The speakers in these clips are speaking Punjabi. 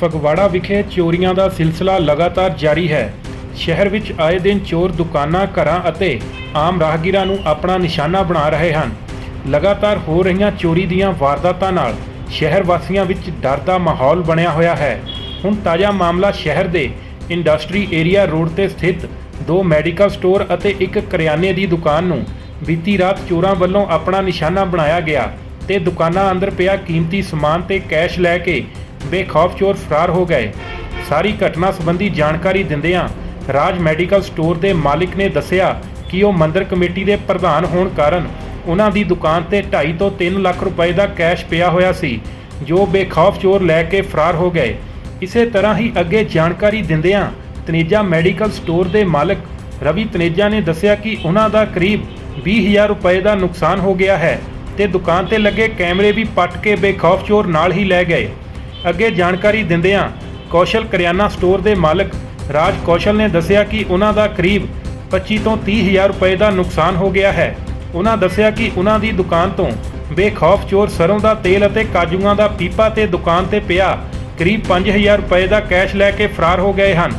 ਫਗਵਾੜਾ ਵਿਖੇ ਚੋਰੀਆਂ ਦਾ ਸਿਲਸਿਲਾ ਲਗਾਤਾਰ ਜਾਰੀ ਹੈ। ਸ਼ਹਿਰ ਵਿੱਚ ਆਏ ਦਿਨ ਚੋਰ ਦੁਕਾਨਾਂ, ਘਰਾਂ ਅਤੇ ਆਮ ਰਾਹਗੀਰਾਂ ਨੂੰ ਆਪਣਾ ਨਿਸ਼ਾਨਾ ਬਣਾ ਰਹੇ ਹਨ। ਲਗਾਤਾਰ ਹੋ ਰਹੀਆਂ ਚੋਰੀ ਦੀਆਂ ਵਾਰਦਾਤਾਂ ਨਾਲ ਸ਼ਹਿਰ ਵਾਸੀਆਂ ਵਿੱਚ ਡਰ ਦਾ ਮਾਹੌਲ ਬਣਿਆ ਹੋਇਆ ਹੈ। ਹੁਣ ਤਾਜ਼ਾ ਮਾਮਲਾ ਸ਼ਹਿਰ ਦੇ ਇੰਡਸਟਰੀ ਏਰੀਆ ਰੋਡ ਤੇ ਸਥਿਤ ਦੋ ਮੈਡੀਕਲ ਸਟੋਰ ਅਤੇ ਇੱਕ ਕਰਿਆਨੇ ਦੀ ਦੁਕਾਨ ਨੂੰ ਬੀਤੀ ਰਾਤ ਚੋਰਾਂ ਵੱਲੋਂ ਆਪਣਾ ਨਿਸ਼ਾਨਾ ਬਣਾਇਆ ਗਿਆ ਤੇ ਦੁਕਾਨਾਂ ਅੰਦਰ ਪਿਆ ਕੀਮਤੀ ਸਮਾਨ ਤੇ ਕੈਸ਼ ਲੈ ਕੇ ਬੇਖੌਫ ਚੋਰ ਫਰਾਰ ਹੋ ਗਏ। ਸਾਰੀ ਘਟਨਾ ਸੰਬੰਧੀ ਜਾਣਕਾਰੀ ਦਿੰਦਿਆਂ ਰਾਜ ਮੈਡੀਕਲ ਸਟੋਰ ਦੇ ਮਾਲਕ ਨੇ ਦੱਸਿਆ ਕਿ ਉਹ ਮੰਦਰ ਕਮੇਟੀ ਦੇ ਪ੍ਰਧਾਨ ਹੋਣ ਕਾਰਨ ਉਹਨਾਂ ਦੀ ਦੁਕਾਨ ਤੇ 2.5 ਤੋਂ 3 ਲੱਖ ਰੁਪਏ ਦਾ ਕੈਸ਼ ਪਿਆ ਹੋਇਆ ਸੀ, ਜੋ ਬੇਖੌਫ ਚੋਰ ਲੈ ਕੇ ਫਰਾਰ ਹੋ ਗਏ। ਇਸੇ ਤਰ੍ਹਾਂ ਹੀ ਅੱਗੇ ਜਾਣਕਾਰੀ ਦਿੰਦਿਆਂ ਤਨੇਜਾ ਮੈਡੀਕਲ ਸਟੋਰ ਦੇ ਮਾਲਕ ਰਵੀ ਤਨੇਜਾ ਨੇ ਦੱਸਿਆ ਕਿ ਉਹਨਾਂ ਦਾ ਕਰੀਬ 20000 ਰੁਪਏ ਦਾ ਨੁਕਸਾਨ ਹੋ ਗਿਆ ਹੈ ਤੇ ਦੁਕਾਨ ਤੇ ਲੱਗੇ ਕੈਮਰੇ ਵੀ ਪੱਟ ਕੇ ਬੇਖੌਫ ਚੋਰ ਨਾਲ ਹੀ ਲੈ ਗਏ। ਅੱਗੇ ਜਾਣਕਾਰੀ ਦਿੰਦਿਆਂ ਕੌਸ਼ਲ ਕਰਿਆਨਾ ਸਟੋਰ ਦੇ ਮਾਲਕ ਰਾਜ ਕੌਸ਼ਲ ਨੇ ਦੱਸਿਆ ਕਿ ਉਹਨਾਂ ਦਾ ਕਰੀਬ 25 ਤੋਂ 30 ਹਜ਼ਾਰ ਰੁਪਏ ਦਾ ਨੁਕਸਾਨ ਹੋ ਗਿਆ ਹੈ। ਉਹਨਾਂ ਦੱਸਿਆ ਕਿ ਉਹਨਾਂ ਦੀ ਦੁਕਾਨ ਤੋਂ ਬੇਖੌਫ ਚੋਰ ਸਰੋਂ ਦਾ ਤੇਲ ਅਤੇ ਕਾਜੂਆਂ ਦਾ ਪੀਪਾ ਤੇ ਦੁਕਾਨ ਤੇ ਪਿਆ ਕਰੀਬ 5000 ਰੁਪਏ ਦਾ ਕੈਸ਼ ਲੈ ਕੇ ਫਰਾਰ ਹੋ ਗਏ ਹਨ।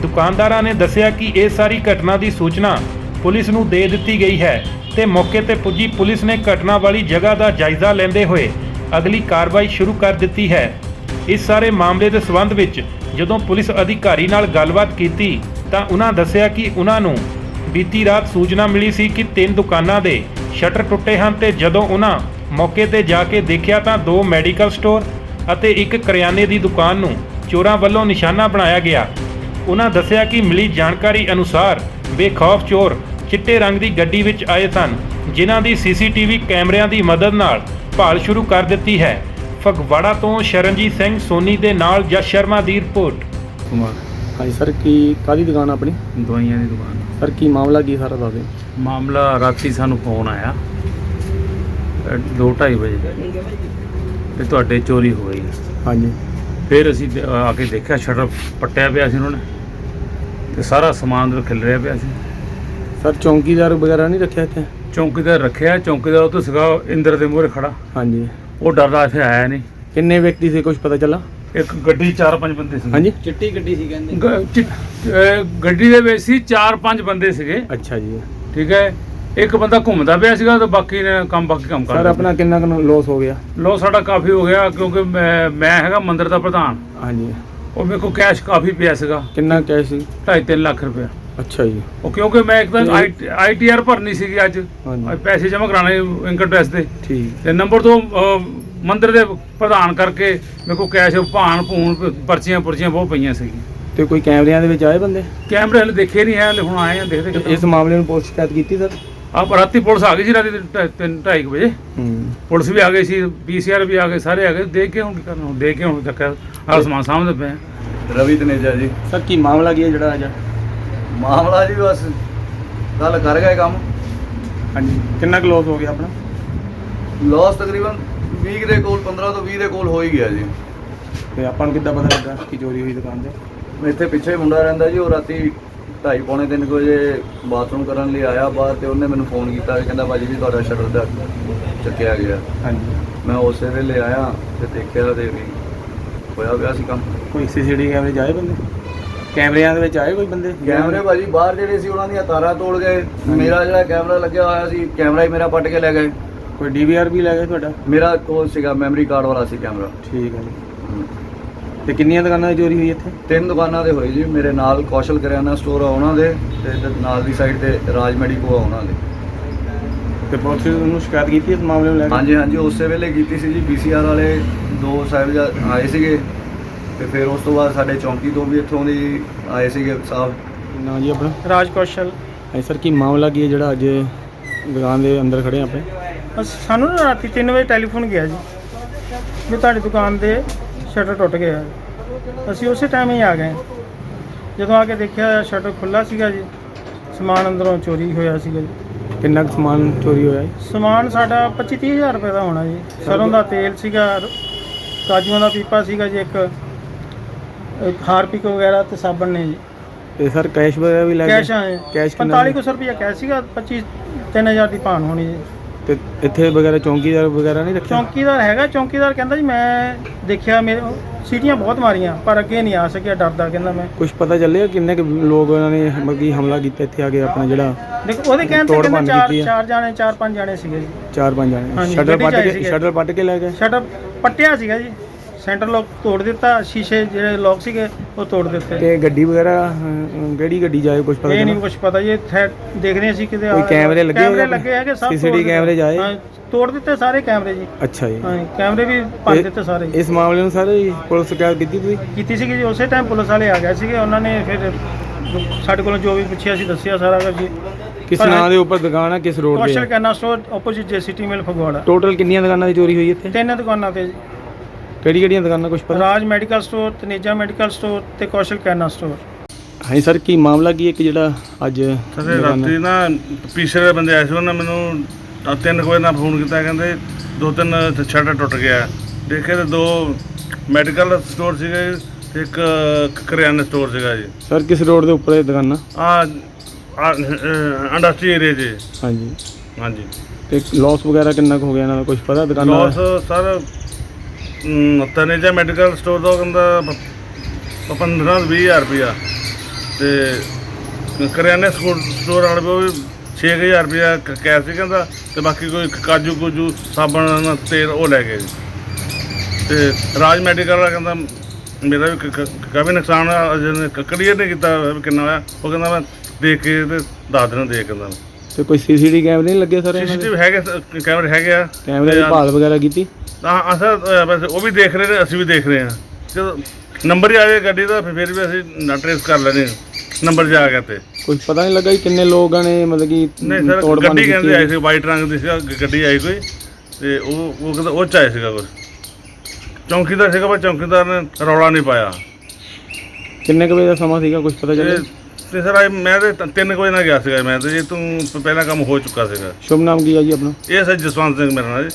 ਦੁਕਾਨਦਾਰਾਂ ਨੇ ਦੱਸਿਆ ਕਿ ਇਹ ਸਾਰੀ ਘਟਨਾ ਦੀ ਸੂਚਨਾ ਪੁਲਿਸ ਨੂੰ ਦੇ ਦਿੱਤੀ ਗਈ ਹੈ ਤੇ ਮੌਕੇ ਤੇ ਪੁੱਜੀ ਪੁਲਿਸ ਨੇ ਘਟਨਾ ਵਾਲੀ ਜਗ੍ਹਾ ਦਾ ਜਾਇਜ਼ਾ ਲੈਂਦੇ ਹੋਏ ਅਗਲੀ ਕਾਰਵਾਈ ਸ਼ੁਰੂ ਕਰ ਦਿੱਤੀ ਹੈ। ਇਸ ਸਾਰੇ ਮਾਮਲੇ ਦੇ ਸਬੰਧ ਵਿੱਚ ਜਦੋਂ ਪੁਲਿਸ ਅਧਿਕਾਰੀ ਨਾਲ ਗੱਲਬਾਤ ਕੀਤੀ ਤਾਂ ਉਹਨਾਂ ਦੱਸਿਆ ਕਿ ਉਹਨਾਂ ਨੂੰ ਬੀਤੀ ਰਾਤ ਸੂਚਨਾ ਮਿਲੀ ਸੀ ਕਿ ਤਿੰਨ ਦੁਕਾਨਾਂ ਦੇ ਸ਼ਟਰ ਟੁੱਟੇ ਹਨ ਤੇ ਜਦੋਂ ਉਹਨਾਂ ਮੌਕੇ ਤੇ ਜਾ ਕੇ ਦੇਖਿਆ ਤਾਂ ਦੋ ਮੈਡੀਕਲ ਸਟੋਰ ਅਤੇ ਇੱਕ ਕਰਿਆਨੇ ਦੀ ਦੁਕਾਨ ਨੂੰ ਚੋਰਾਂ ਵੱਲੋਂ ਨਿਸ਼ਾਨਾ ਬਣਾਇਆ ਗਿਆ। ਉਹਨਾਂ ਦੱਸਿਆ ਕਿ ਮਿਲੀ ਜਾਣਕਾਰੀ ਅਨੁਸਾਰ ਬੇਖੌਫ ਚੋਰ ਚਿੱਟੇ ਰੰਗ ਦੀ ਗੱਡੀ ਵਿੱਚ ਆਏ ਸਨ, ਜਿਨ੍ਹਾਂ ਦੀ ਸੀਸੀਟੀਵੀ ਕੈਮਰਿਆਂ ਦੀ ਮਦਦ ਨਾਲ ਭਾਲ ਸ਼ੁਰੂ ਕਰ ਦਿੱਤੀ ਹੈ। ਫਗਵਾੜਾ ਤੋਂ ਸ਼ਰਨਜੀਤ ਸਿੰਘ ਸੋਨੀ ਦੇ ਨਾਲ ਜਸ ਸ਼ਰਮਾ ਦੀ ਰਿਪੋਰਟ। ਕੁਮਾਰ ਹਾਂਜੀ ਸਰ ਕੀ ਕਾਦੀ ਦੁਕਾਨ ਆਪਣੀ? ਦਵਾਈਆਂ ਦੀ ਦੁਕਾਨ। ਸਰ ਕੀ ਮਾਮਲਾ ਕੀ ਸਾਰਾ ਦੱਸ ਦਿਓ ਮਾਮਲਾ ਰਾਤੀ ਸਾਨੂੰ ਫੋਨ ਆਇਆ। 2:30 ਵਜੇ ਤੇ ਤੁਹਾਡੇ ਚੋਰੀ ਹੋ ਗਈ। ਹਾਂਜੀ। ਫਿਰ ਅਸੀਂ ਦੇ- ਆ ਕੇ ਦੇਖਿਆ ਸ਼ਟਰ ਪੱਟਿਆ ਪਿਆ ਸੀ ਉਹਨਾਂ ਨੇ। ਤੇ ਸਾਰਾ ਸਮਾਨ ਅੰਦਰ ਖਿਲ ਰਿਹਾ ਪਿਆ ਸੀ। ਸਰ ਚੌਂਕੀਦਾਰ ਵਗੈਰਾ ਨਹੀਂ ਰੱਖਿਆ ਇੱਥੇ? ਚੌਂਕੀਦਾਰ ਰੱਖਿਆ ਚੌਂਕੀਦਾਰ ਉਹ ਤੋਂ ਸੀਗਾ ਇੰਦਰ ਦੇ ਮੂਹਰੇ ਖੜਾ। ਹਾਂਜੀ। ਉਹ ਡਰਦਾ ਇੱਥੇ ਆਇਆ ਨਹੀਂ। ਕਿੰਨੇ ਵਿਅਕਤੀ ਸੀ ਕੁਝ ਪਤਾ ਚੱਲਾ? ਇੱਕ ਗੱਡੀ 4-5 ਬੰਦੇ ਸੀ। ਹਾਂਜੀ। ਚਿੱਟੀ ਗੱਡੀ ਸੀ ਕਹਿੰਦੇ। ਗ- ਚਿ- ਅਹ ਗੱਡੀ ਦੇ ਵਿੱਚ ਸੀ 4-5 ਬੰਦੇ ਸੀਗੇ। ਅੱਛਾ ਜੀ। ਠੀਕ ਹੈ। ਇੱਕ ਬੰਦਾ ਘੁੰਮਦਾ ਪਿਆ ਸੀਗਾ ਤੇ ਬਾਕੀ ਨੇ ਕੰਮ ਬਾਕੀ ਕੰਮ ਕਰ ਸਰ ਆਪਣਾ ਕਿੰਨਾ ਕੁ ਲੋਸ ਹੋ ਗਿਆ? ਲੋ ਸਾਡਾ ਕਾਫੀ ਹੋ ਗਿਆ ਕਿਉਂਕਿ ਮੈਂ ਮੈਂ ਹੈਗਾ ਮੰਦਿਰ ਦਾ ਪ੍ਰਧਾਨ। ਹਾਂਜੀ। ਉਹ ਮੇਰੇ ਕੋਲ ਕੈਸ਼ ਕਾਫੀ ਪਿਆ ਸੀਗਾ। ਕਿੰਨਾ ਕੈਸ਼ ਸੀ? 2.5 ਲੱਖ ਰੁਪਇਆ। ਅੱਛਾ ਜੀ। ਉਹ ਕਿਉਂਕਿ ਮੈਂ ਇੱਕ ਤਾਂ ਤੇ- ਆਈਟੀਆਰ ਭਰਨੀ ਸੀਗੀ ਅੱਜ। ਹਾਂਜੀ। ਪੈਸੇ ਜਮ੍ਹਾਂ ਕਰਾਣੇ ਇਨਕਮ ਟੈਕਸ ਦੇ। ਠੀਕ। ਤੇ ਨੰਬਰ 2 ਮੰਦਿਰ ਦੇ ਪ੍ਰਧਾਨ ਕਰਕੇ ਮੇਰੇ ਕੋਲ ਕੈਸ਼ ਭਾਣ ਭੂਣ ਪਰਚੀਆਂ ਪੁਰਚੀਆਂ ਬਹੁਤ ਪਈਆਂ ਸੀਗੀਆਂ। ਤੇ ਕੋਈ ਕੈਮਰਿਆਂ ਦੇ ਵਿੱਚ ਆਏ ਬੰਦੇ? ਕੈਮਰੇ ਹਲੇ ਦੇਖੇ ਨਹੀਂ ਹੈ ਹਲੇ ਹੁਣ ਆਏ ਆ ਦੇਖਦੇ ਤੇ। ਇਸ ਮਾਮਲੇ ਨੂੰ ਪੁਲਿਸ ਸ਼ਿਕਾਇਤ ਕੀਤੀ ਸਰ? ਆਪ ਰਾਤੀ ਪੁਲਿਸ ਆ ਗਈ ਸੀ ਰਾਤੀ 3:30 ਵਜੇ। ਹੂੰ। ਪੁਲਿਸ ਵੀ ਆ ਗਈ ਸੀ ਪੀਸੀਆਰ ਵੀ ਆ ਗਏ ਸਾਰੇ ਆ ਗਏ। ਦੇਖ ਕੇ ਹੁਣ ਕੀ ਕਰਨਾ ਹੁਣ ਦੇਖ ਕੇ ਹੁਣ ਚੱਕਿਆ ਆਹ ਸਮਾਨ ਸਾਹਮਣੇ ਪਏ ਆ। ਰਵੀ ਤਨੇਜਾ ਜੀ। ਸਰ ਕੀ ਮਾਮਲਾ ਕੀ ਹੈ ਜਿਹੜਾ ਅੱਜ? ਮਾਮਲਾ ਜੀ ਬਸ ਗੱਲ ਕਰ ਗਏ ਕੰਮ। ਹਾਂਜੀ ਕਿੰਨਾ ਕੁ ਲੋਸ ਹੋ ਗਿਆ ਆਪਣਾ? ਲਾਸ ਤਕਰੀਬਨ 20 ਦੇ ਕੋਲ 15 ਤੋਂ 20 ਦੇ ਕੋਲ ਹੋ ਹੀ ਗਿਆ ਜੀ। ਤੇ ਆਪਾਂ ਨੂੰ ਕਿੱਦਾਂ ਪਤਾ ਲੱਗਾ ਕਿ ਚੋਰੀ ਹੋਈ ਦੁਕਾਨ ਤੇ? ਇੱਥੇ ਪਿੱਛੇ ਮੁੰਡਾ ਰਹਿੰਦਾ ਜੀ ਉਹ ਰਾਤੀ 2:30 ਪੌਣੇ 3 ਵਜੇ ਬਾਥਰੂਮ ਕਰਨ ਲਈ ਆਇਆ ਬਾਹਰ ਤੇ ਉਹਨੇ ਮੈਨੂੰ ਫੋਨ ਕੀਤਾ ਕਹਿੰਦਾ ਭਾਜੀ ਜੀ ਤੁਹਾਡਾ ਸ਼ਟਰ ਦਾ ਚੱਕਿਆ ਗਿਆ। ਹਾਂਜੀ। ਮੈਂ ਉਸੇ ਵੇਲੇ ਆਇਆ ਤੇ ਦੇਖਿਆ ਤੇ ਵੀ ਹੋਇਆ ਪਿਆ ਸੀ ਕੰਮ। ਕੋਈ ਸੀਸੀਟੀਵੀ ਕੈਮਰੇ ਆਏ ਬੰਦੇ? ਕੈਮਰਿਆਂ ਦੇ ਵਿੱਚ ਆਏ ਕੋਈ ਬੰਦੇ? ਕੈਮਰੇ ਭਾਜੀ ਬਾਹਰ ਜਿਹੜੇ ਸੀ ਉਹਨਾਂ ਦੀਆਂ ਤਾਰਾਂ ਤੋੜ ਗਏ। ਮੇਰਾ ਜਿਹੜਾ ਕੈਮਰਾ ਲੱਗਿਆ ਹੋਇਆ ਸੀ ਕੈਮਰਾ ਹੀ ਮੇਰਾ ਪੱਟ ਕੇ ਲੈ ਗਏ। ਕੋਈ ਡੀਵੀਆਰ ਵੀ ਲੈ ਗਏ ਤੁਹਾਡਾ? ਮੇਰਾ ਕੋਲ ਸੀਗਾ ਮੈਮਰੀ ਕਾਰਡ ਵਾਲਾ ਸੀ ਕੈਮਰਾ। ਠੀਕ ਹੈ ਜੀ। ਤੇ ਕਿੰਨੀਆਂ ਦੁਕਾਨਾਂ ਦੀ ਚੋਰੀ ਹੋਈ ਇੱਥੇ? ਤਿੰਨ ਦੁਕਾਨਾਂ ਦੇ ਹੋਏ ਜੀ ਮੇਰੇ ਨਾਲ ਕੌਸ਼ਲ ਕਰਿਆਨਾ ਸਟੋਰ ਆ ਉਹਨਾਂ ਦੇ ਤੇ ਨਾਲ ਦੀ ਸਾਈਡ ਤੇ ਰਾਜ ਮੈਡੀਕੋ ਆ ਉਹਨਾਂ ਦੇ। ਤੇ ਪੁਲਿਸ ਨੂੰ ਸ਼ਿਕਾਇਤ ਕੀਤੀ ਇਸ ਮਾਮਲੇ ਨੂੰ ਲੈ ਕੇ? ਹਾਂਜੀ ਹਾਂਜੀ ਉਸੇ ਵੇਲੇ ਕੀਤੀ ਸੀ ਜੀ ਪੀਸੀਆਰ ਵਾਲੇ ਦੋ ਸਾਹਿਬ ਆਏ ਸੀਗੇ। ਤੇ ਫਿਰ ਉਸ ਤੋਂ ਬਾਅਦ ਸਾਡੇ ਚੌਂਕੀ ਤੋਂ ਵੀ ਇੱਥੋਂ ਦੀ ਆਏ ਸੀਗੇ ਸਾਹਿਬ। ਨਾ ਜੀ ਆਪਣਾ? ਰਾਜ ਕੌਸ਼ਲ। ਹਾਂਜੀ ਸਰ ਕੀ ਮਾਮਲਾ ਕੀ ਹੈ ਜਿਹੜਾ ਅੱਜ ਦੁਕਾਨ ਦੇ ਅੰਦਰ ਖੜੇ ਆਪਾਂ ਅਸ ਸਾਨੂੰ ਨਾ ਰਾਤੀ 3 ਵਜੇ ਟੈਲੀਫੋਨ ਗਿਆ ਜੀ ਵੀ ਤੁਹਾਡੀ ਦੁਕਾਨ ਦੇ ਸ਼ਟਰ ਟੁੱਟ ਗਿਆ ਅਸੀਂ ਉਸੇ ਟਾਈਮ ਹੀ ਆ ਗਏ। ਜਦੋਂ ਆ ਕੇ ਦੇਖਿਆ ਸ਼ਟਰ ਖੁੱਲਾ ਸੀਗਾ ਜੀ ਸਮਾਨ ਅੰਦਰੋਂ ਚੋਰੀ ਹੋਇਆ ਸੀਗਾ ਜੀ। ਕਿੰਨਾ ਕੁ ਸਮਾਨ ਚੋਰੀ ਹੋਇਆ ਜੀ ਸਮਾਨ ਸਾਡਾ 25 ਹਜ਼ਾਰ ਰੁਪਏ ਦਾ ਹੋਣਾ ਜੀ। ਸਰੋਂ ਦਾ ਤੇਲ ਸੀਗਾ ਕਾਜੂਆਂ ਦਾ ਪੀਪਾ ਸੀਗਾ ਜੀ ਇੱਕ। ਹਾਰਪਿਕ ਵਗੈਰਾ ਤੇ ਸਾਬਣ ਨੇ ਜੀ। ਤੇ ਸਰ ਕੈਸ਼ ਵਗੈਰਾ ਵੀ ਲੈ ਗਏ? ਕੈਸ਼ ਆਏ। ਕੈਸ਼ ਕਿੰਨਾ 45 ਕੁ ਸੌ ਰੁਪਇਆ ਕੈਸ਼ ਸੀਗਾ 25 3000 ਦੀ ਭਾਨ ਹੋਣੀ ਜੀ। ਤੇ ਇੱਥੇ ਵਗੈਰਾ ਚੌਂਕੀਦਾਰ ਵਗੈਰਾ ਨਹੀਂ ਰੱਖਿਆ? ਚੌਂਕੀਦਾਰ ਹੈਗਾ ਚੌਂਕੀਦਾਰ ਕਹਿੰਦਾ ਜੀ ਮੈਂ ਦੇਖਿਆ ਮੇਰੇ ਸੀਟੀਆਂ ਬਹੁਤ ਮਾਰੀਆਂ ਪਰ ਅੱਗੇ ਨਹੀਂ ਆ ਸਕਿਆ ਡਰਦਾ ਕਹਿੰਦਾ ਮੈਂ। ਕੁਝ ਪਤਾ ਚੱਲਿਆ ਕਿੰਨੇ ਕੁ ਲੋਕ ਉਹਨਾਂ ਨੇ ਕਿ ਹਮਲਾ ਕੀਤਾ ਇੱਥੇ ਆ ਕੇ ਆਪਣਾ ਜਿਹੜਾ ਦੇਖੋ ਉਹਦੇ ਕਹਿਣ ਤੇ ਕਹਿੰਦੇ ਚਾਰ। ਚਾਰ ਜਾਣੇ ਚਾਰ ਪੰਜ ਜਾਣੇ ਸੀਗੇ ਜੀ। ਚਾਰ ਪੰਜ ਜਾਣੇ। ਸ਼ਟਰ ਪੱਟ ਕੇ। ਸ਼ਟਰ ਪੱਟ ਕੇ ਲੈ ਗਏ? ਸ਼ਟਰ ਪੱਟਿਆ ਸੀਗਾ ਜੀ। ਸੈਂਟਰ ਲੋਕ ਤੋੜ ਦਿੱਤਾ ਸ਼ੀਸ਼ੇ ਜਿਹੜੇ ਲੋਕ ਸੀਗੇ ਉਹ ਤੋੜ ਦਿੱਤੇ। ਤੇ ਗੱਡੀ ਵਗੈਰਾ ਅਹ, ਕਿਹੜੀ ਗੱਡੀ ਜਾਏ ਕੁਝ ਪਤਾ ਇਹ ਨਹੀਂ ਕੁਝ ਪਤਾ ਜੀ ਥੈ ਦੇਖਦੇ ਸੀ ਕਿਤੇ ਕੋਈ ਕੈਮਰੇ ਲੱਗੇ ਕੈਮਰੇ ਹੋਏ? ਲੱਗੇ ਹੈਗੇ ਸਭ ਤੋੜ CCTV ਦਿੱਤੇ। ਕੈਮਰੇ ਆਏ? ਹਾਂ, ਤੋੜ ਦਿੱਤੇ ਸਾਰੇ ਕੈਮਰੇ ਜੀ। ਅੱਛਾ ਜੀ। ਹਾਂ ਕੈਮਰੇ ਵੀ ਭੰਨ ਇਹ- ਦਿੱਤੇ ਸਾਰੇ। ਇਸ ਮਾਮਲੇ ਨੂੰ ਸਾਰੇ ਪੁਲਿਸ ਸ਼ਿਕਾਇਤ ਕੀਤੀ ਤੁਸੀਂ? ਕੀਤੀ ਸੀਗੀ ਜੀ ਉਸੇ ਟਾਈਮ ਪੁਲਿਸ ਵਾਲੇ ਆ ਗਏ ਸੀਗੇ ਉਹਨਾਂ ਨੇ ਫਿਰ ਸਾਡੇ ਕੋਲੋਂ ਜੋ ਵੀ ਪੁੱਛਿਆ ਸੀ ਦੱਸਿਆ ਸਾਰਾ ਕੁਝ ਜੀ। ਕਿਸ ਪਰ- ਨਾਂ ਦੇ ਉੱਪਰ ਦੁਕਾਨ ਆ ਕਿਸ ਰੋਡ ਕੌਸ਼ਲ ਤੇ ਕੈਨਾ store opposite JCT mill Phagwara. Total ਕਿੰਨੀਆਂ ਦੁਕਾਨਾਂ ਦੀ ਚੋਰੀ ਹੋਈ ਇੱਥੇ? ਤਿੰਨ ਦੁਕਾਨਾਂ ਤੇ ਜੀ। ਕਿਹੜੀ ਕਿਹੜੀਆਂ ਦੁਕਾਨਾਂ ਕੁਝ ਪਤਾ? Raj medical store Taneja medical store ਤੇ ਕੌਸ਼ਲ ਕੈਨਾ ਸਟੋਰ। ਹਾਂਜੀ ਸਰ ਕੀ ਮਾਮਲਾ ਕੀ ਹੈ ਕਿ ਜਿਹੜਾ ਅੱਜ ਦੁਕਾਨਾਂ- ਰਾਤੀ ਨਾ ਪੀਛੇ ਦੇ ਬੰਦੇ ਆਏ ਸੀ ਉਹਨਾਂ ਨੇ ਮੈਨੂੰ ਤਿੰਨ ਕੁ ਵਜੇ ਨਾਲ ਫੋਨ ਕੀਤਾ ਕਹਿੰਦੇ ਦੋ ਤਿੰਨ ਸ਼ਟਰ ਟੁੱਟ ਗਿਆ। ਦੇਖੇ ਤੇ ਦੋ ਮੈਡੀਕਲ ਸਟੋਰ ਸੀਗੇ ਤੇ ਇੱਕ ਕਰਿਆਨਾ ਸਟੋਰ ਸੀਗਾ ਜੀ। ਸਰ ਕਿਸ ਰੋਡ ਦੇ ਉੱਪਰ ਇਹ ਦੁਕਾਨਾਂ ਆ? ਇੰਡਸਟਰੀ ਏਰੀਆ 'ਚ ਹਾਂਜੀ। ਹਾਂਜੀ। ਤੇ ਲਾਸ ਵਗੈਰਾ ਕਿੰਨਾ ਕੁ ਹੋ ਗਿਆ ਇਹਨਾਂ ਦਾ? ਕੁਝ ਪਤਾ ਦੁਕਾਨਾਂ ਲਾਸ ਦਾ? ਸਰ ਤਨੇਜਾ ਮੈਡੀਕਲ ਸਟੋਰ ਦਾ ਕਹਿੰਦਾ 15 20000 ਰੁਪਇਆ। ਤੇ ਕਰਿਆਨੇ ਸਟੋਰ ਸਟੋਰ ਵਾਲੇ ਉਹ ਵੀ 6000 ਰੁਪਇਆ ਕੈਸ਼ ਸੀ ਕਹਿੰਦਾ, ਤੇ ਬਾਕੀ ਕੋਈ ਕਾਜੂ ਕੁਜੂ, ਸਾਬਣ, ਤੇਲ ਉਹ ਲੈ ਗਏ। ਜੀ। ਤੇ ਰਾਜ ਮੈਡੀਕਲ ਵਾਲਾ ਕਹਿੰਦਾ, ਮੇਰਾ ਵੀ ਕਾਫੀ ਨੁਕਸਾਨ ਆ ਜਿਹਨੇ ਕਲੀਅਰ ਨਹੀਂ ਕੀਤਾ ਕਿੰਨਾ ਹੋਇਆ। ਉਹ ਕਹਿੰਦਾ, ਮੈਂ ਦੇਖ ਕੇ ਤੇ ਦੱਸ ਦੇਣਾ, ਦੇਖ ਕਹਿੰਦਾ ਤੇ ਕੋਈ ਸੀਸੀਟੀਵੀ ਕੈਮਰੇ ਨਹੀਂ ਲੱਗੇ ਸਰ ਇਹਨਾਂ ਦੇ? ਸੀਸੀਟੀਵੀ ਹੈਗੇ ਸ- ਕੈਮਰੇ ਹੈਗੇ ਆ। ਕੈਮਰੇ ਦੀ ਤੇ ਭਾਲ ਵਗੈਰਾ ਕੀਤੀ? ਹਾਂ ਅਸਰ ਵੈਸੇ ਉਹ ਵੀ ਦੇਖ ਰਹੇ ਨੇ ਅਸੀਂ ਵੀ ਦੇਖ ਰਹੇ ਹਾਂ। ਜਦੋਂ ਨੰਬਰ ਹੀ ਆ ਜਾਏ ਗੱਡੀ ਦਾ ਫਿਰ ਫਿਰ ਵੀ ਅਸੀਂ ਨਾ ਟ੍ਰੇਸ ਕਰ ਲੈਣੇ ਨੰਬਰ ਜਾ ਗਿਆ ਤੇ। ਕੁਝ ਪਤਾ ਨਹੀਂ ਲੱਗਾ ਕਿ ਕਿੰਨੇ ਲੋਕਾਂ ਨੇ ਮਤਲਬ ਕਿ ਨਹੀਂ ਸਰ ਗੱਡੀ ਕਹਿੰਦੇ ਆਈ ਸੀ ਵਾਈਟ ਰੰਗ ਦੀ ਗ- ਗੱਡੀ ਆਈ ਕੋਈ। ਤੇ ਉਹ ਉਹ ਕਹਿੰਦਾ ਉਹ ਚ ਆਇਆ ਸੀਗਾ ਕੁਝ ਚੌਂਕੀਦਾਰ ਸੀਗਾ ਪਰ ਚੌਂਕੀਦਾਰ ਨੇ ਰੌਲਾ ਨਹੀਂ ਪਾਇਆ। ਕਿੰਨੇ ਕੁ ਵਜੇ ਦਾ ਸਮਾਂ ਸੀਗਾ ਕੁਝ ਪਤਾ ਚੱਲਿਆ? ਤੇ ਤੇ ਸਰ ਆਈ ਮੈਂ ਤੇ ਤ- ਤਿੰਨ ਕੁ ਵਜੇ ਨਾਲ ਗਿਆ ਸੀਗਾ ਮੈਂ ਤੇ ਜੇ ਤੂੰ ਪਹਿਲਾਂ ਕੰਮ ਹੋ ਚੁੱਕਾ ਸੀਗਾ। ਸ਼ੁਭ ਨਾਮ ਕੀ ਹੈ ਜੀ ਆਪਣਾ? ਇਹ ਸਰ ਜਸਵੰਤ ਸਿੰਘ ਮੇਰਾ ਨਾਮ ਜੀ।